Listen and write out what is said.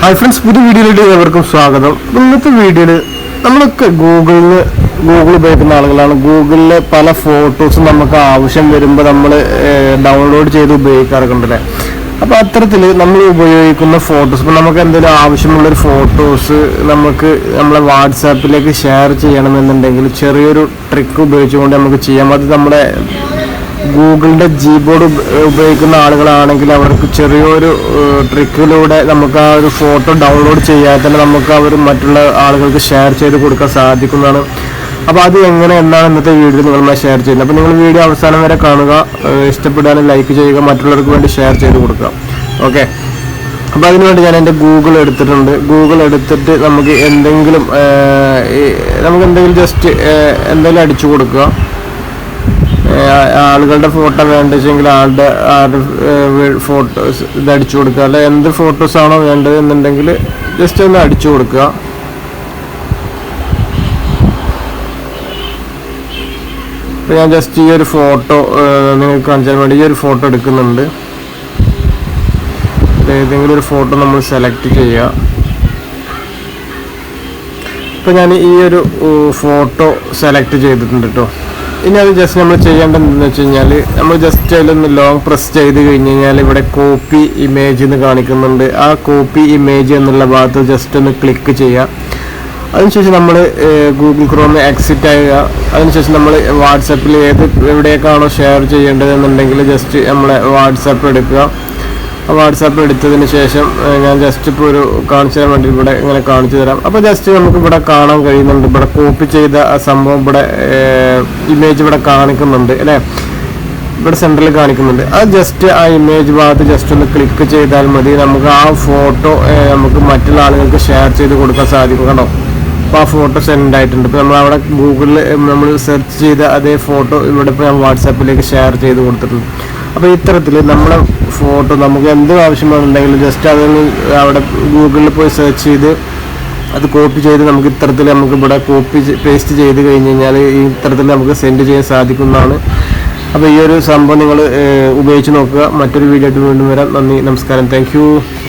Hi friends പുതിയ വീഡിയോയിലേക്ക് ഏവർക്കും സ്വാഗതം. ഇന്നത്തെ വീഡിയോയിൽ നമ്മളൊക്കെ ഗൂഗിളിൽ ഗൂഗിൾ ഉപയോഗിക്കുന്ന ആളുകളാണ്. ഗൂഗിളിലെ പല ഫോട്ടോസും നമുക്ക് ആവശ്യം വരുമ്പോൾ നമ്മൾ ഡൗൺലോഡ് ചെയ്ത് ഉപയോഗിക്കാറൊക്കെ ഉണ്ടല്ലേ അപ്പോൾ അത്തരത്തിൽ നമ്മൾ ഉപയോഗിക്കുന്ന ഫോട്ടോസ് ഇപ്പോൾ നമുക്ക് എന്തെങ്കിലും ആവശ്യമുള്ളൊരു ഫോട്ടോസ് നമുക്ക് നമ്മളെ വാട്സാപ്പിലേക്ക് ഷെയർ ചെയ്യണമെന്നുണ്ടെങ്കിൽ ചെറിയൊരു ട്രിക്ക് ഉപയോഗിച്ചുകൊണ്ട് നമുക്ക് ചെയ്യാം. അത് നമ്മുടെ ഗൂഗിളിന്റെ ജി ബോർഡ് ഉപയോഗിക്കുന്ന ആളുകളാണെങ്കിൽ അവർക്ക് ചെറിയൊരു ട്രിക്കിലൂടെ നമുക്ക് ആ ഒരു ഫോട്ടോ ഡൗൺലോഡ് ചെയ്യാതെ തന്നെ നമുക്ക് അവർ മറ്റുള്ള ആളുകൾക്ക് ഷെയർ ചെയ്ത് കൊടുക്കാൻ സാധിക്കുന്നതാണ്. അപ്പോൾ അത് എങ്ങനെ എന്നാണ് ഇന്നത്തെ വീഡിയോ നിങ്ങളുമായി ഷെയർ ചെയ്യുന്നത്. അപ്പോൾ നിങ്ങൾ വീഡിയോ അവസാനം വരെ കാണുക ഏഹ് ഇഷ്ടപ്പെടാനും ലൈക്ക് ചെയ്യുക മറ്റുള്ളവർക്ക് വേണ്ടി ഷെയർ ചെയ്ത് കൊടുക്കുക. ഓക്കെ? അപ്പോൾ അതിനുവേണ്ടി ഞാൻ എന്റെ ഗൂഗിൾ എടുത്തിട്ടുണ്ട്. ഗൂഗിൾ എടുത്തിട്ട് നമുക്ക് എന്തെങ്കിലും നമുക്ക് എന്തെങ്കിലും ജസ്റ്റ് എന്തെങ്കിലും അടിച്ചു കൊടുക്കുക. ആളുകളുടെ ഫോട്ടോ വേണ്ടെങ്കിൽ ആളുടെ ആരുടെ ഫോട്ടോസ് ഇത് അടിച്ചു കൊടുക്കുക. അല്ലെ എന്ത് ഫോട്ടോസ് ആണോ വേണ്ടത് എന്നുണ്ടെങ്കിൽ ജസ്റ്റ് ഒന്ന് അടിച്ചു കൊടുക്കുക. ഇപ്പൊ ഞാൻ ജസ്റ്റ് ഈ ഒരു ഫോട്ടോ നിങ്ങൾക്ക് കാണിച്ചാൽ വേണ്ടി ഈ ഒരു ഫോട്ടോ എടുക്കുന്നുണ്ട്. ഏതെങ്കിലും ഒരു ഫോട്ടോ നമ്മൾ സെലക്ട് ചെയ്യുക. ഇപ്പൊ ഞാൻ ഈ ഒരു ഫോട്ടോ സെലക്ട് ചെയ്തിട്ടുണ്ട് കേട്ടോ ഇനി അത് ജസ്റ്റ് നമ്മൾ ചെയ്യേണ്ടത് എന്താണെന്ന് വെച്ച് കഴിഞ്ഞാൽ നമ്മൾ ജസ്റ്റ് അതിലൊന്ന് ലോങ് പ്രസ് ചെയ്ത് കഴിഞ്ഞ് കഴിഞ്ഞാൽ ഇവിടെ കോപ്പി ഇമേജ് എന്ന് കാണിക്കുന്നുണ്ട്. ആ കോപ്പി ഇമേജ് എന്നുള്ള ഭാഗത്ത് ജസ്റ്റ് ഒന്ന് ക്ലിക്ക് ചെയ്യുക അതിനുശേഷം നമ്മൾ ഗൂഗിൾ ക്രോം എക്സിറ്റ് ആവുക അതിനുശേഷം നമ്മൾ വാട്സപ്പിൽ ഏത് എവിടേക്കാണോ ഷെയർ ചെയ്യേണ്ടത് എന്നുണ്ടെങ്കിൽ ജസ്റ്റ് നമ്മളെ വാട്സപ്പ് എടുക്കുക. വാട്സാപ്പ് എടുത്തതിന് ശേഷം ഞാൻ ജസ്റ്റ് ഇപ്പോൾ ഒരു കാണിച്ചു തരാൻ വേണ്ടി ഇവിടെ ഇങ്ങനെ കാണിച്ചു തരാം. അപ്പോൾ ജസ്റ്റ് നമുക്ക് ഇവിടെ കാണാൻ കഴിയുന്നുണ്ട്. ഇവിടെ കോപ്പി ചെയ്ത ആ സംഭവം ഇവിടെ ഇമേജ് ഇവിടെ കാണിക്കുന്നുണ്ട് അല്ലേ? ഇവിടെ സെന്ററിൽ കാണിക്കുന്നുണ്ട്. ആ ജസ്റ്റ് ആ ഇമേജ് ഭാഗത്ത് ജസ്റ്റ് ഒന്ന് ക്ലിക്ക് ചെയ്താൽ മതി. നമുക്ക് ആ ഫോട്ടോ നമുക്ക് മറ്റുള്ള ആളുകൾക്ക് ഷെയർ ചെയ്ത് കൊടുക്കാൻ സാധിക്കും കണ്ടോ അപ്പോൾ ആ ഫോട്ടോ സെൻഡ് ആയിട്ടുണ്ട്. ഇപ്പോൾ നമ്മൾ അവിടെ ഗൂഗിളിൽ നമ്മൾ സെർച്ച് ചെയ്ത അതേ ഫോട്ടോ ഇവിടെ ഇപ്പോൾ ഞാൻ വാട്സാപ്പിലേക്ക് ഷെയർ ചെയ്ത് കൊടുത്തിട്ടുണ്ട്. അപ്പോൾ ഇത്തരത്തിൽ നമ്മളെ ഫോട്ടോ നമുക്ക് എന്ത് ആവശ്യമാണെന്നുണ്ടെങ്കിലും ജസ്റ്റ് അതൊന്ന് അവിടെ ഗൂഗിളിൽ പോയി സെർച്ച് ചെയ്ത് അത് കോപ്പി ചെയ്ത് നമുക്ക് ഇത്തരത്തിൽ നമുക്ക് ഇവിടെ കോപ്പി പേസ്റ്റ് ചെയ്ത് കഴിഞ്ഞ് കഴിഞ്ഞാൽ ഈ ഇത്തരത്തിൽ നമുക്ക് സെൻഡ് ചെയ്യാൻ സാധിക്കുന്നതാണ്. അപ്പോൾ ഈ ഒരു സംഭവം നിങ്ങൾ ഉപയോഗിച്ച് നോക്കുക. മറ്റൊരു വീഡിയോ ആയിട്ട് വീണ്ടും വരാം. നന്ദി നമസ്കാരം. താങ്ക്